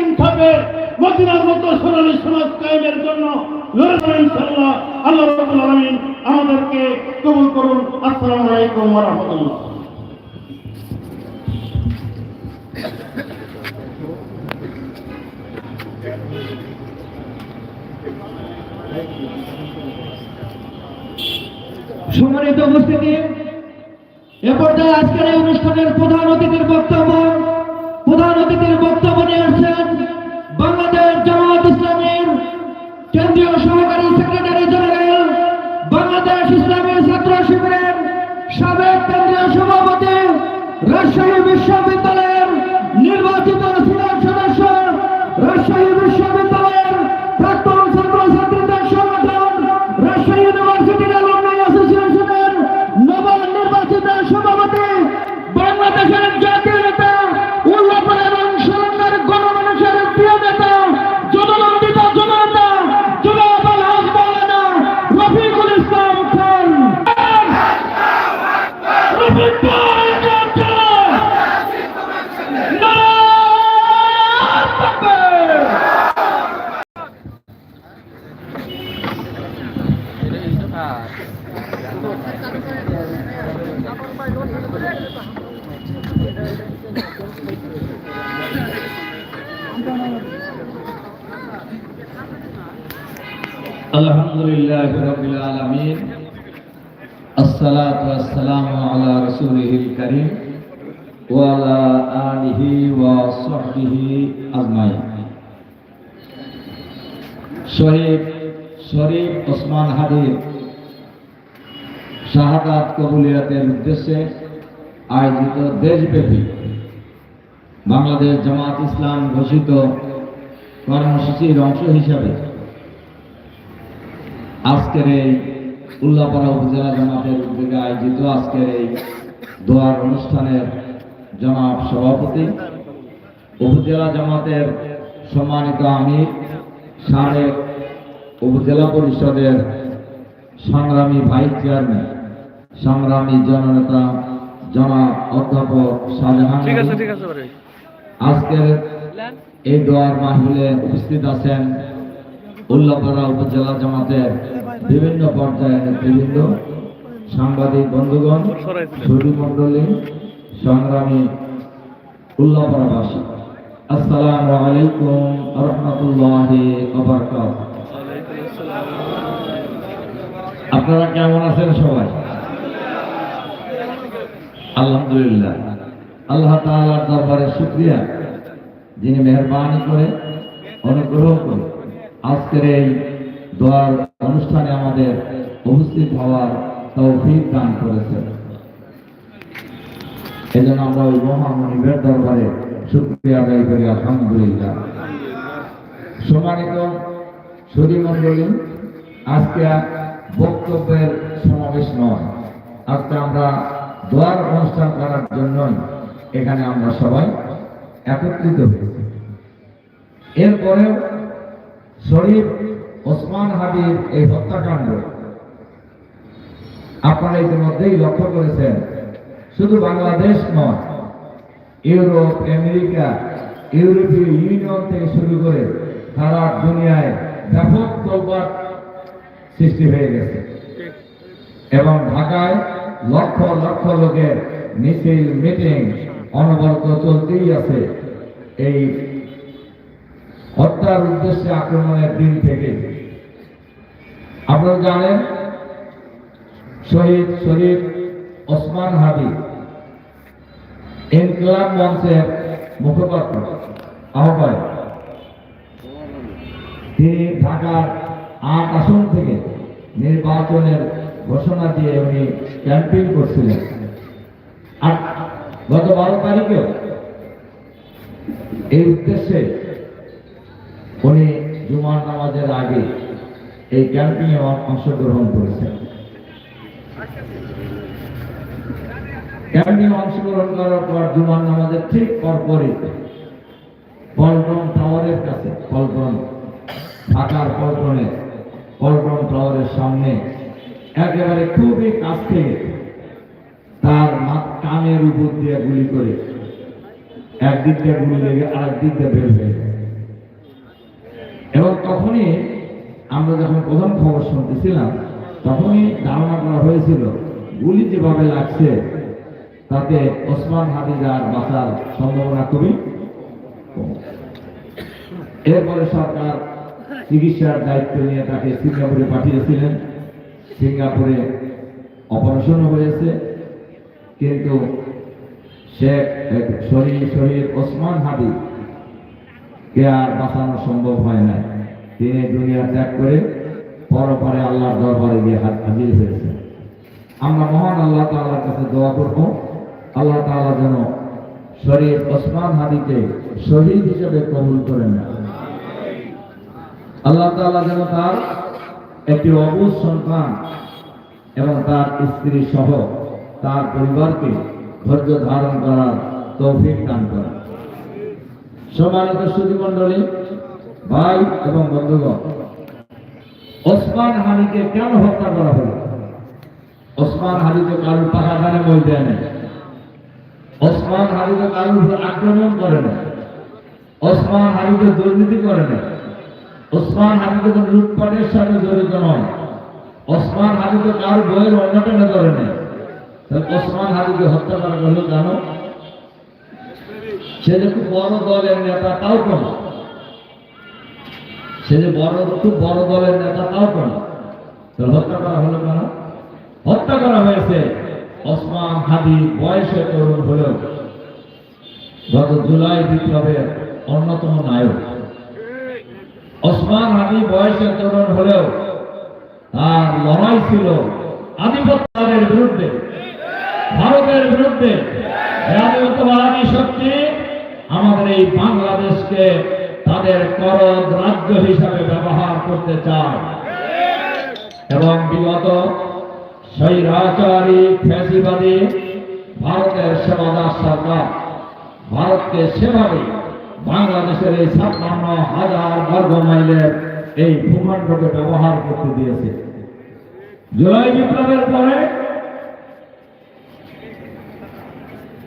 ইনসাফে মদিনার মতো সোনালী সমাজ কায়েমের জন্য লড়ে যাবেন ইনশাআল্লাহ। আল্লাহ রাব্বুল আলামিন আমাদেরকে কবুল করুন। আসসালামু আলাইকুম ওয়া রাহমাতুল্লাহ। সম্মানিত উপস্থিতি, এ পর্যায়ে আজকের এই অনুষ্ঠানের প্রধান অতিথির বক্তব্য, প্রধান অতিথির বক্তব্য নিয়ে সভাপতি রাজশাহী বিশ্ববিদ্যালয়ের আলহামদুলিল্লাহ রবিল আলমিন। আসসালাতু আসসালামু আলা রাসূলিহিল কবুলিয়াতের উদ্দেশ্যে আয়োজিত দেশব্যাপী বাংলাদেশ জামাত ইসলাম ঘোষিত কর্মসূচির অংশ হিসাবে আজকের এই উল্লাপাড়া উপজেলা জামাতের উদ্যোগে আয়োজিত আজকের এই দোয়ার অনুষ্ঠানের জনাব সভাপতি উপজেলা জামাতের সম্মানিত আমির সাবেক উপজেলা পরিষদের সংগ্রামী ভাইস চেয়ারম্যান সংগ্রামী জননেতা জনাব অধ্যাপক শাহজাহান আজকের এই দোয়ার মাহফিলে উপস্থিত আছেন উল্লাপাড়া উপজেলা জামাতের বিভিন্ন পর্যায়ের নেতৃবৃন্দ, সাংবাদিক বন্ধুগণ সুরী মণ্ডলী, সংগ্রামী উল্লাপাড়াবাসী, আসসালামু আলাইকুম রহমতুল্লাহি আপনারা কেমন আছেন সবাই? আলহামদুলিল্লাহ। আল্লাহ তাআলার দরবারে শুকরিয়া। যিনি মেহরবানি করে, অনুগ্রহ করে। আজকের এই দোয়ার অনুষ্ঠানে আমাদের উপস্থিত হওয়ার তৌফিক দান করেছেন। এই জন্য আমরা ওই মহামনিবের দরবারে শুক্রিয়া আদায় করি, আলহামদুলিল্লাহ। সম্মানিত সুরী মন্ডলী আজকে বক্তব্যের সমাবেশ নয়। আজকে আমরা দোয়ার অনুষ্ঠান করার জন্যই এখানে আমরা সবাই একত্রিত হয়েছি। এরপরেও শরীফ ওসমান হাবিব এই হত্যাকাণ্ড। আপনারা ইতিমধ্যেই লক্ষ্য করেছেন, শুধু বাংলাদেশ নয়, ইউরোপ, আমেরিকা, ইউরোপীয় ইউনিয়ন থেকে শুরু করে সারা দুনিয়ায় ব্যাপক তোলপাট সৃষ্টি হয়ে গেছে। এবং ঢাকায় লক্ষ লক্ষ লোকের মিছিল, মিটিং অনবরত চলতেই আছে এই হত্যার উদ্দেশ্যে আক্রমণের দিন থেকে। আপনারা জানেন, শহীদ শরীফ ওসমান হাবি ইনকলাব মঞ্চের মুখপাত্র, আহ্বায়ক। তিনি ঢাকার আট আসন থেকে নির্বাচনের ঘোষণা দিয়ে উনি ক্যাম্পেইন করছিলেন। আর গত বারো তারিখেও এই উদ্দেশ্যে উনি জুমার নামাজের আগে এই ক্যাম্পিং এ অংশগ্রহণ করেছেন ক্যাম্পিং অংশগ্রহণ করার পর জুমার নামাজের ঠিক পরপরই পল্টন টাওয়ারের কাছে পল্টন ঢাকার পল্টনে পল্টন টাওয়ারের সামনে একেবারে খুবই কাছ থেকে তার কানের উপর দিয়ে গুলি করে একদিক দিয়ে গুলি লেগে আরেক দিক দিয়ে বের হয়ে। এবং তখনই আমরা যখন প্রথম খবর শুনতেছিলাম, তখনই ধারণা করা হয়েছিল, গুলি যেভাবে লাগছে, তাতে ওসমান হাদিজার বাঁচার সম্ভাবনা খুবই। এরপরে সরকার চিকিৎসার দায়িত্ব নিয়ে তাকে সিঙ্গাপুরে পাঠিয়েছিলেন সিঙ্গাপুরে অপারেশনও হয়েছে, কিন্তু শেখ শরীর শরীর ওসমান হাদি কে আর বাঁচানো সম্ভব হয় না তিনি দুনিয়া ত্যাগ করে পরপরে আল্লাহর দরবারে গিয়ে হাত হাজির হয়েছে। আমরা মহান আল্লাহ তাআলার কাছে দোয়া করব। আল্লাহ তাআলা যেন শরীর ওসমান হাদিকে শহীদ হিসেবে কবুল করেন না আল্লাহ তাআলা যেন তার একটি অবুজ সন্তান এবং তার স্ত্রী সহ তার পরিবারকে ধৈর্য ধারণ করার তৌফিক দান করেন। সম্মানিত মন্ডলী ভাই এবং বন্ধুগণ, ওসমান হানিকে কেন হত্যা করা হলো? ওসমান হানি তো কারোর দানে বই দেয় না ওসমান হানি তো কারোর আক্রমণ করে না ওসমান হানি তো দুর্নীতি করে না ওসমান হানি তো লুটপাটের সাথে জড়িত নয়। ওসমান হানি তো কারোর বইয়ের অন্যতম করে না ওসমান হানিকে হত্যা করা হলো কেন? সে যে খুব বড় দলের নেতা, তাও কেন? সে যে বড়, খুব বড় দলের নেতা, তাও কেন? তাহলে হত্যা করা হলো কেন? হত্যা করা হয়েছে। ওসমান হাদি বয়সে তরুণ হলেও গত জুলাই বিপ্লবের অন্যতম নায়ক। ওসমান হাদি বয়সে তরুণ হলেও তার লড়াই ছিল আধিপত্যের বিরুদ্ধে। ভারতের বিরুদ্ধে। জাতীয়তাবাদী শক্তি আমাদের এই বাংলাদেশকে তাদের করদ রাজ্য হিসাবে ব্যবহার করতে চায়। এবং বিগত সেই স্বৈরাচারী ফ্যাসিবাদী ভারতের সেবাদার সরকার, ভারতকে সেভাবে বাংলাদেশের এই ছাপ্পান্ন হাজার বর্গ মাইলের এই ভূখণ্ডকে ব্যবহার করতে দিয়েছে। জুলাই বিপ্লবের পরে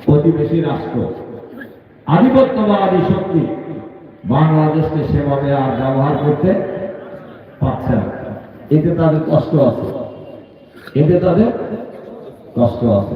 প্রতিবেশী রাষ্ট্র আধিপত্যবাদী শক্তি বাংলাদেশকে সেভাবে আর ব্যবহার করতে পারছে না। এতে তাদের কষ্ট আছে। এতে তাদের কষ্ট আছে।